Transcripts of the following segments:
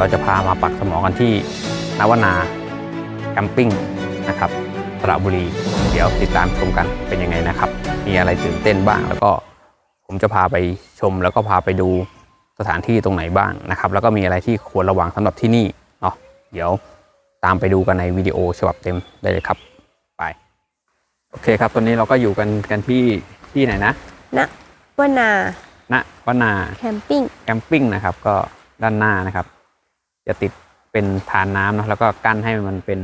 วันนี้นะครับเราจะพามาปักสมองกันที่นวนาแคมปิ้งนะครับสระบุรี เดี๋ยวติดตามชมกันเป็นยังไงนะครับ มีอะไรตื่นเต้นบ้าง แล้วก็ผมจะพาไปชม แล้วก็พาไปดูสถานที่ตรงไหนบ้างนะครับ แล้วก็มีอะไรที่ควรระวังสำหรับที่นี่เนาะเดี๋ยวตามไปดูกันในวิดีโอฉบับเต็มได้เลยครับไปโอเคครับตอนนี้เราก็อยู่กันกันที่ที่ไหนนะณวนาณวนาแคมปิ้งแคมปิ้งนะครับก็ด้านหน้านะครับ จะติดเป็นทานน้ำเนอะแล้วก็กั้นให้มันเป็น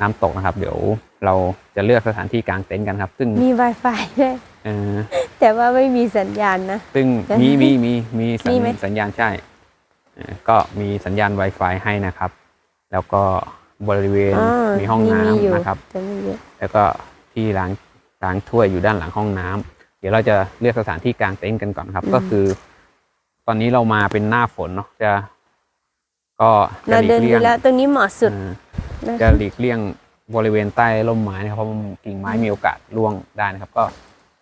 น้ำตกนะครับ เดี๋ยวเราจะเลือกสถานที่กางเต็นท์กันครับ ซึ่งมี Wi-Fi ด้วยเออแต่ว่าไม่มีสัญญาณนะ ซึ่งจะมีมีมีมีสัญมีไหม สัญญาณใช่เออก็มีสัญญาณ Wi-Fi ให้นะครับ แล้วก็บริเวณอ๋อมีห้องน้มีอยู่ำนะครับ แต่ไม่เยอะแล้วก็ที่ล้างล้างถ้วยอยู่ด้านหลังห้องน้ำเดี๋ยวเราจะเลือกสถานที่กางเต็นท์กันก่อนครับ ก็คือ ตอนนี้เรามาเป็นหน้าฝนเนาะจะ ก็จะเราหลีเดิกนเลี่ดูยงแล้วตรงนี้เหมาะสุดอ่านะจะหลีกเลี่ยงบริเวณใต้ร่มไม้นะครับเพราะมันกิ่งไม้มีโอกาสร่วงได้นะครับ ก็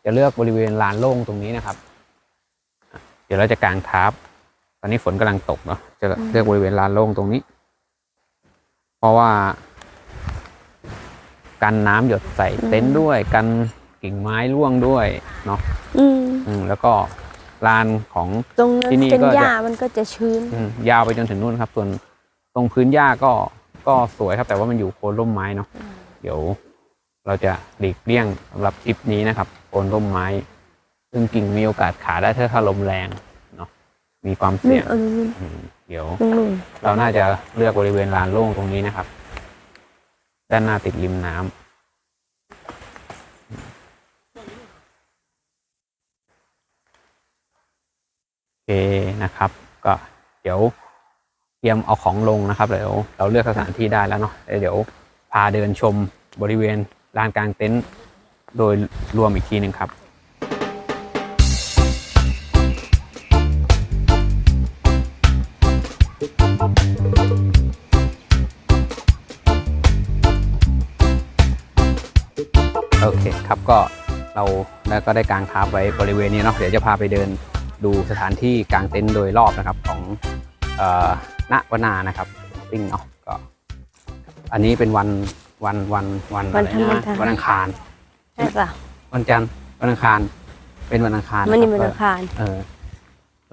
จะเลือกบริเวณลานโล่งตรงนี้นะครับอะเดี๋ยวเราจะกางทับตอนนี้ฝนกำลังตกเนาะจะเลือกบริเวณลานโล่งตรงนี้ เพราะว่ากันน้ำหยดใส่เต็นท์ด้วยกันกิ่งไม้ร่วงด้วยเนาะอืมอืมแล้วก็ ลานของตรงนั้นที่นี่เป็นก็จะหญ้ามันก็จะชื้น อืมยาวไปจนถึงนู่นครับ ส่วนตรงพื้นหญ้าก็ก็สวยครับ แต่ว่ามันอยู่โคนร่มไม้เนาะเดี๋ยว เราจะหลีกเลี่ยงสำหรับทริปนี้นะครับโคนร่มไม้ ซึ่งกิ่งมีโอกาสขาได้ถ้าถ้าลมแรงเนาะมีความนู่เสี่นยงเอานู่นอืมเดี๋ยวนู่นนู่นเราน่าจะเลือกบริเวณลานโล่งตรงนี้นะครับ ด้านหน้าติดริมน้ำโอเค นะครับ ก็เดี๋ยวเตรียมเอาของลงนะครับเดี๋ยวเราเลือกสถานที่ได้แล้วเนาะเดี๋ยวพาเดินชมบริเวณลานกลางเต็นท์โดยรวมอีกทีหนึ่งครับโอเคครับก็เราแล้วก็ได้กางทับไว้บริเวณนี้เนาะเดี๋ยวจะพาไปเดิน ดูสถานที่กางเต็นท์โดยรอบนะครับของเอ่อณวนานะครับปิ้งเนาะก็อันนี้เป็นวันวันวันวันอะไรนะวันอังคารใช่ป่ะวันจันทร์วันอังคาร เป็นวันอังคารมันนี่ะมันครับอังคารเออ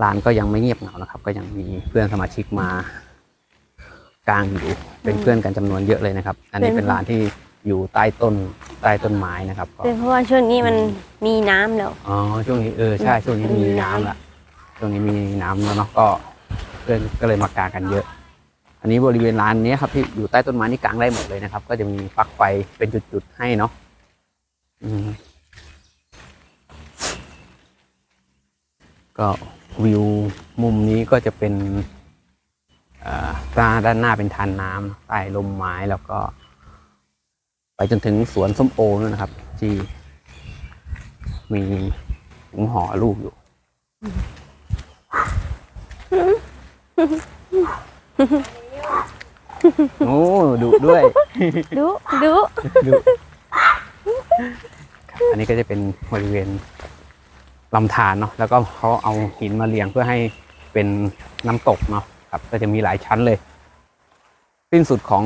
ร้านก็ยังไม่เงียบเหงานะครับ ก็ยังมีเพื่อนสมาชิกมากลางอยู่เป็นเพื่อนกันจำนวนเยอะเลยนะครับ อันนี้เป็นร้านที่ อยู่ใต้ต้นใต้ต้นไม้นะครับก็เป็นเพราะว่าช่วงนี้มันมีน้ำแล้ว อ๋อช่วงนี้เออใช่ช่วงนี้มีน้ำละช่วงนี้มีน้ำแล้วเนาะก็เพื่อนก็เลยมากางกันเยอะ อันนี้บริเวณร้านนี้ครับที่อยู่ใต้ต้นไม้นี่กางได้หมดเลยนะครับ ก็จะมีปลั๊กไฟเป็นจุดๆให้เนาะอืมก็วิวมุมนี้ก็จะเป็น เอ่อด้านด้านหน้าเป็นทานน้ำใต้ลมไม้แล้วก็ ไปจนถึงสวนส้มโอนู่นนะครับ ที่มีถุงห่อลูกอยู่ โอ้ดุด้วยดูดูดุครับอันนี้ก็จะเป็นบริเวณลำธารเนาะแล้วก็เขาเอาหินมาเรียงเพื่อให้เป็นน้ำตกเนาะครับ ก็จะมีหลายชั้นเลยสิ้นสุดของ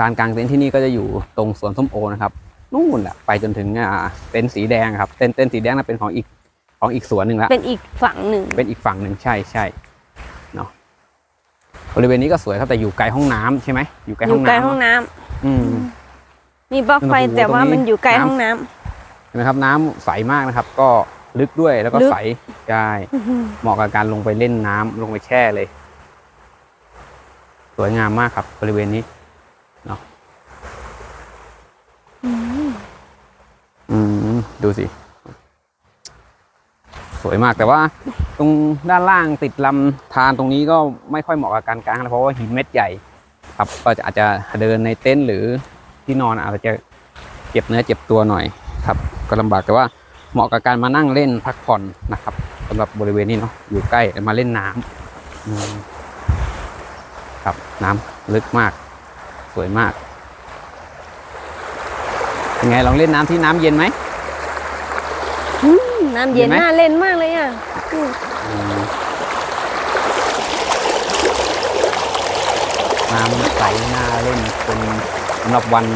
ลานกลางเต็นท์ที่นี่ก็จะอยู่ตรงสวนส้มโอนะครับนู่นแหละไปจนถึงอ่าเต็นท์สีแดงครับเต็นท์เต็นท์สีแดงนั้นเป็นของอีกของอีกสวนหนึ่งละเป็นอีกฝั่งหนึ่งเป็นอีกฝั่งหนึ่งใช่ใช่เนาะบริเวณนี้ก็สวยครับแต่อยู่ไกลห้องน้ำใช่ไหมอยู่ไกลอห้อยู่งใกล้น้ำห้องน้ำอืมมีบล็อกไฟโอ้โหแต่ว่าตรงนี้มันอยู่ไกลน้ำห้องน้เห็นไหมครับน้ำใสมากนะครับ ก็ลึกด้วยแล้วก็ลึกใสใช่ำเหมาะกับการลงไปเล่นน้ำลงไปแช่เลย สวยงามมากครับ บริเวณนี้ เนาะอืมดูสิ สวยมากแต่ว่า ตรงด้านล่างติดลำธารตรงนี้ก็ไม่ค่อยเหมาะกับการกางนะเพราะว่าหินเม็ดใหญ่ ครับก็จะอาจจะเดินในเต็นท์หรือที่นอนอาจจะเจ็บเนื้อเจ็บตัวหน่อยครับก็ลำบากแต่ว่าเหมาะกับการมานั่งเล่นพักผ่อนนะครับสำหรับบริเวณนี้เนาะอยู่ใกล้มาเล่นน้ำอืมครับน้ำลึกมาก สวยมากเป็นไงลองเล่นน้ำที่น้ำเย็นไหมน้ำเย็นเห็นไหมน่าเล่นมากเลยอะอืมอืมน้ำใสน่าเล่นเป็นสำหรับวัน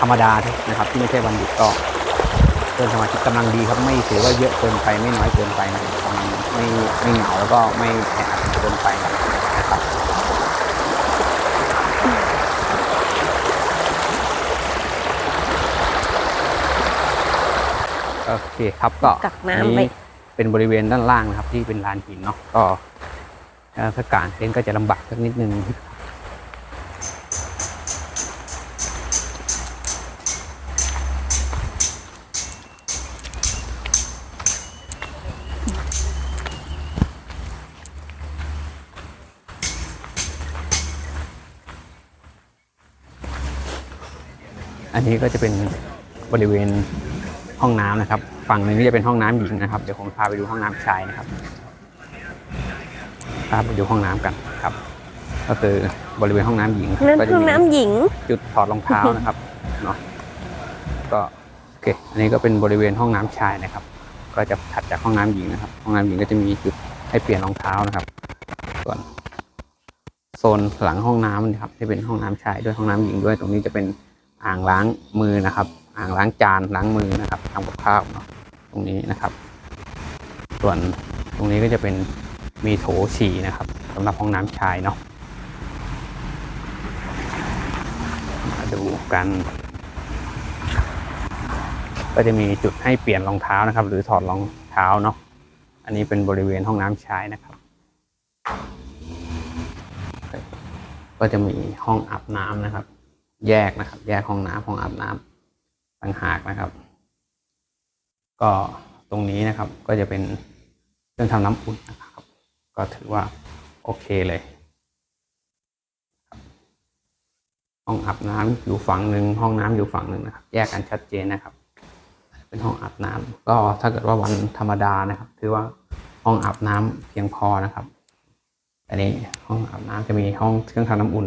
ธรรมดานะครับ ที่ไม่ใช่วันหยุดก็เพื่อนสมาชิกกำลังดีครับไม่ถือว่าเยอะเกินไปไม่น้อยเกินไปนะครับกำลังไม่ไม่เหงาแล้วก็ไม่แออัดเกินไปนะครับ โอเคครับก็กักน้ำไว้เป็นบริเวณด้านล่างนะครับ ที่เป็นลานหินเนาะก็ถ้ากางเต็นท์ก็จะลำบากสักนิดนึงอันนี้ก็จะเป็นบริเวณ ห้องน้ำนะครับ ฝั่งหนึ่งที่จะเป็นห้องน้ำหญิงนะครับ เดี๋ยวผมพาไปดูห้องน้ำชายนะครับพาไปดูห้องน้ำกันครับ ก็คือบริเวณห้องน้ำหญิงนั่นก็จะห้องมีน้ำหญิง จุดถอดรองเท้านะครับเนาะก็โอเค อันนี้ก็เป็นบริเวณห้องน้ำชายนะครับ ก็จะถัดจากห้องน้ำหญิงนะครับ ห้องน้ำหญิงก็จะมีจุดให้เปลี่ยนรองเท้านะครับส่วนโซนหลังห้องน้ำนะครับที่เป็นห้องน้ำชายด้วยห้องน้ำหญิงด้วย ตรงนี้จะเป็นอ่างล้างมือนะครับอ่างล้างจานล้างมือนะครับทำกับข้าวเนาะตรงนี้นะครับ ส่วนตรงนี้ก็จะเป็นมีโถฉี่นะครับสำหรับห้องน้ำชายเนาะมาดูกัน ก็จะมีจุดให้เปลี่ยนรองเท้านะครับ หรือถอดรองเท้าเนาะอันนี้เป็นบริเวณห้องน้ำชายนะครับ ก็จะมีห้องอาบน้ำนะครับ แยกนะครับ แยกห้องน้ำห้องอาบน้ำ ต่างหากนะครับ ก็ตรงนี้นะครับก็จะเป็นเครื่องทำน้ำอุ่นนะครับ ก็ถือว่าโอเคเลยห้องอาบน้ำอยู่ฝั่งหนึ่งห้องน้ำอยู่ฝั่งหนึ่งนะครับ แยกกันชัดเจนนะครับ เป็นห้องอาบน้ำก็ถ้าเกิดว่าวันธรรมดานะครับ ถือว่าห้องอาบน้ำเพียงพอนะครับอันนี้ห้องอาบน้ำจะมีห้องเครื่องทำน้ำอุ่น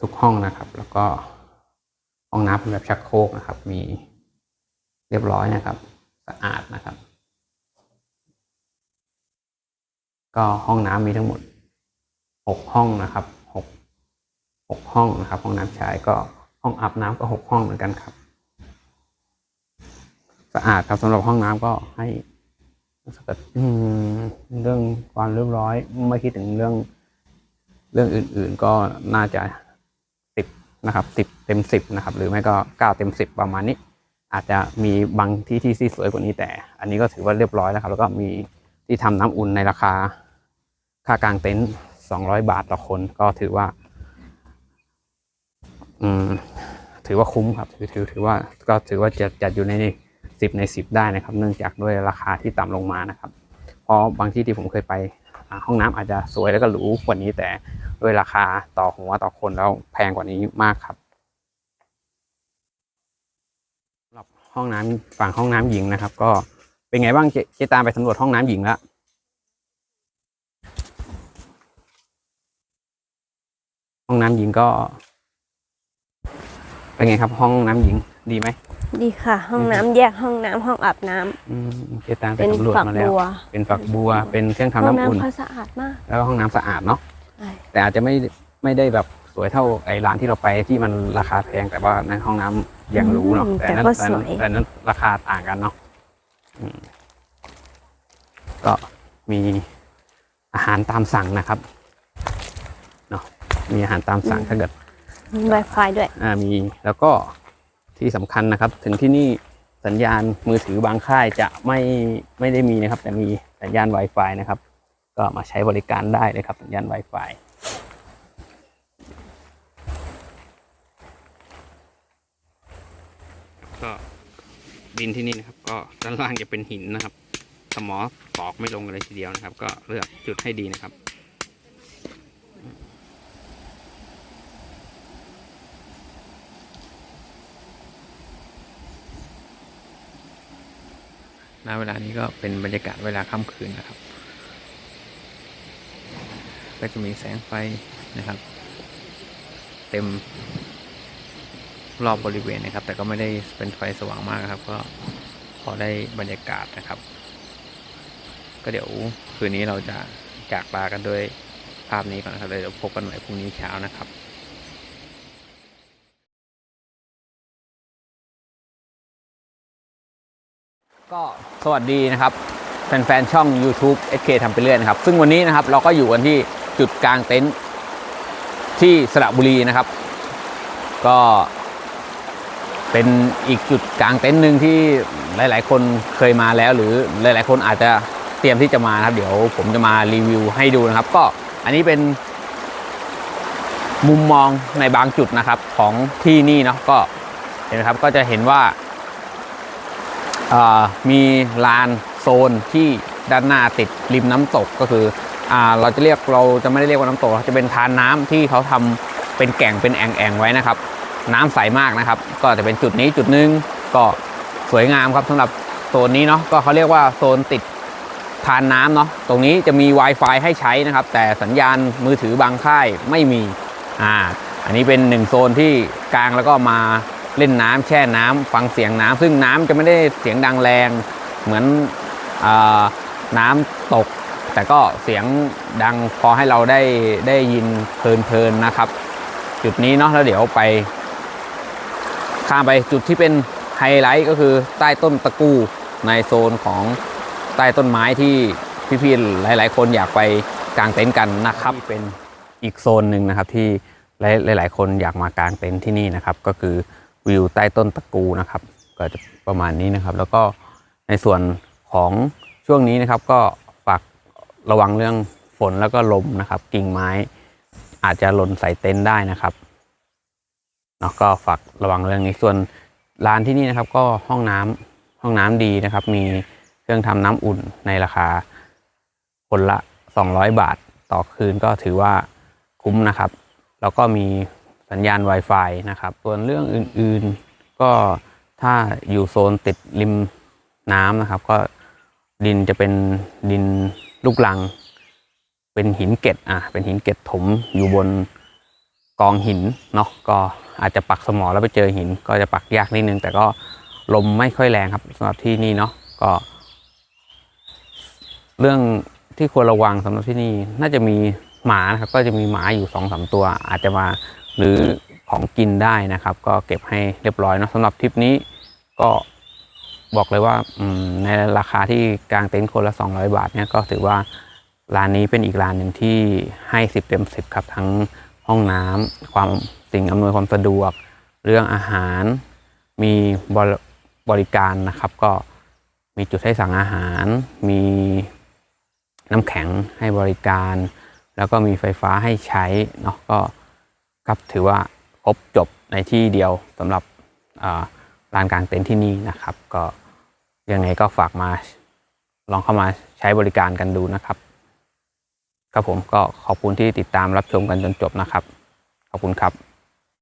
ทุกห้องนะครับ แล้วก็ ห้องน้ำเป็นแบบชักโครกนะครับ มีเรียบร้อยนะครับ สะอาดนะครับ ก็ห้องน้ำมีทั้งหมดหกห้องนะครับหกห้องนะครับ ห้องน้ำชายก็ห้องอาบน้ำก็หกห้องเหมือนกันครับสะอาดครับสำหรับห้องน้ำก็ให้สกัดเรื่องความเรียบร้อยไม่คิดถึงเรื่องเรื่องอื่น ๆ ก็น่าจะ นะครับสิบเต็มสิบนะครับหรือไม่ก็เก้าเต็มสิบประมาณนี้ อาจจะมีบางที่ที่ที่สวยกว่านี้แต่ อันนี้ก็ถือว่าเรียบร้อยแล้วครับ แล้วก็มีที่ทำน้ำอุ่นในราคา ค่ากลางเต็นท์สองร้อยบาทต่อคนก็ถือว่า อืมถือว่าคุ้มครับ ถือถือถือว่าก็ถือว่าจะจัดอยู่ในสิบในสิบได้นะครับ เนื่องจากด้วยราคาที่ต่ำลงมานะครับ เพราะบางที่ที่ผมเคยไปห้องน้ำอาจจะสวยแล้วก็หรูกว่านี้แต่ ด้วยราคาต่อหัวต่อคนแล้วแพงกว่านี้มากครับสำหรับห้องน้ำฝั่งห้องน้ำหญิงนะครับ ก็เป็นไงบ้างเจเจตามไปสำรวจห้องน้ำหญิงแล้วห้องน้ำหญิงก็ เป็นไงครับ ห้องน้ำหญิงดีไหมดีค่ะ ห้องน้ำแยกห้องน้ำห้องอาบน้ำอืมเจตามไปเป็นสำรวจฝักมาแล้วบัวเป็นฝักบัว เป็นเครื่องห้อทำงน้ำอุ่นน้ำเขาสะอาดมาก แล้วก็ห้องน้ำสะอาดเนาะใช่ แต่อาจจะไม่ไม่ได้แบบสวยเท่าไอ้ร้านที่เราไปที่มันราคาแพงแต่ว่าในห้องน้ำอย่างหรูเนาะแต่นั้นแต่นั้นแต่นั้นราคาต่างกันเนาะอืมก็มีอาหารตามสั่งนะครับเนาะมีอาหารตามสั่งถ้าเกิด มี Wi-Fi ด้วย อ่ามีแล้วก็ที่สำคัญนะครับ ถึงที่นี่สัญญาณมือถือบางค่ายจะไม่ไม่ได้มีนะครับ แต่มีสัญญาณ Wi-Fi นะครับ ก็มาใช้บริการได้เลยครับสัญญาณ Wi-Fi ก็ดินที่นี่นะครับ ก็ด้านล่างจะเป็นหินนะครับ สมอตอกไม่ลงเลยทีเดียวนะครับ ก็เลือกจุดให้ดีนะครับณเวลานี้ก็เป็นบรรยากาศเวลาค่ำคืนนะครับ ก็จะมีแสงไฟนะครับ เต็มรอบบริเวณนะครับ แต่ก็ไม่ได้เป็นไฟสว่างมากครับ ก็พอได้บรรยากาศนะครับ ก็เดี๋ยวคืนนี้เราจะจากลากันด้วยภาพนี้ก่อนครับเดี๋ยวพบกันใหม่พรุ่งนี้เช้านะครับก็สวัสดีนะครับ แฟนๆ ช่อง YouTube SK ทำไปเรื่อยนะครับ ซึ่งวันนี้นะครับเราก็อยู่กันที่ จุดกลางเต็นท์ที่สระบุรีนะครับ ก็เป็นอีกจุดกลางเต็นท์หนึ่งที่หลาย ๆ คนเคยมาแล้ว หรือหลาย ๆ คนอาจจะเตรียมที่จะมานะครับ เดี๋ยวผมจะมารีวิวให้ดูนะครับ ก็อันนี้เป็นมุมมองในบางจุดนะครับของที่นี่เนาะก็เห็นไหมครับก็จะเห็นว่ามีลานโซนที่ด้านหน้าติดริมน้ำตกก็คือ อ่าเราจะเรียกเราจะไม่ได้เรียกว่าน้ำตกจะเป็นทานน้ำที่เขาทำเป็นแก่งเป็นแอ่งแองไว้นะครับ น้ำใสมากนะครับ ก็จะเป็นจุดนี้จุดหนึ่งก็สวยงามครับสำหรับโซนนี้เนาะก็เขาเรียกว่าโซนติดทานน้ำเนาะตรงนี้จะมี Wi-Fi ให้ใช้นะครับ แต่สัญญาณมือถือบางค่ายไม่มีอ่าอันนี้เป็นหนึ่งโซนที่กลางแล้วก็มาเล่นน้ำแช่น้ำฟังเสียงน้ำซึ่งน้ำจะไม่ได้เสียงดังแรง เหมือนอน้ำตก แต่ก็เสียงดังพอให้เราได้ได้ยินเพลินๆนะครับ จุดนี้เนาะแล้วเดี๋ยวไป ข้ามไปจุดที่เป็นไฮไลท์ก็คือใต้ต้นตะกูในโซนของใต้ต้นไม้ที่พี่ๆหลาย ๆ คนอยากไปกางเต็นท์กันนะครับเป็นอีกโซนหนึ่งนะครับที่หลายๆ คนอยากมากางเต็นท์ที่นี่นะครับ ก็คือวิวใต้ต้นตะกูนะครับ ก็จะประมาณนี้นะครับ แล้วก็ในส่วนของช่วงนี้นะครับก็ ระวังเรื่องฝนแล้วก็ลมนะครับ กิ่งไม้อาจจะหล่นใส่เต็นท์ได้นะครับเนาะก็ฝากระวังเรื่องนี้ส่วนร้านที่นี่นะครับ ก็ห้องน้ำห้องน้ำดีนะครับ มีเครื่องทำน้ำอุ่นในราคาคนละ 200 บาทต่อคืนก็ถือว่าคุ้มนะครับ แล้วก็มีสัญญาณ Wi-Fi นะครับ ส่วนเรื่องอื่นๆ ก็ถ้าอยู่โซนติดริมน้ำนะครับ ก็ดินจะเป็นดิน ลูกลัง เป็นหินเกล็ดอะเป็นหินเกล็ดถมอยู่บนกองหินเนาะก็อาจจะปักสมอแล้วไปเจอหิน ก็จะปักยากนิดนึง แต่ก็ลมไม่ค่อยแรงครับสำหรับที่นี่เนาะก็ เรื่องที่ควรระวังสำหรับที่นี่น่าจะมีหมานะครับ ก็จะมีหมาอยู่สองสามตัว อาจจะมาหรือของกินได้นะครับ ก็เก็บให้เรียบร้อยเนาะสำหรับทริปนี้ก็ บอกเลยว่าในราคาที่กลางเต็นท์คนละ 200 บาทเนี่ยก็ถือว่าร้านนี้เป็นอีกร้านหนึ่งที่ให้ 10 เต็ม 10 ครับ ทั้งห้องน้ำความสิ่งอำนวยความสะดวก เรื่องอาหาร มีบริบริการนะครับ ก็มีจุดให้สั่งอาหาร มีน้ำแข็งให้บริการ แล้วก็มีไฟฟ้าให้ใช้เนาะก็ครับถือว่าครบจบในที่เดียวสำหรับอ่าลานกลางเต็นท์ที่นี่นะครับก็ ยังไงก็ฝากมาลองเข้ามาใช้บริการกันดูนะครับ ครับผมก็ขอบคุณที่ติดตามรับชมกันจนจบนะครับ ขอบคุณครับ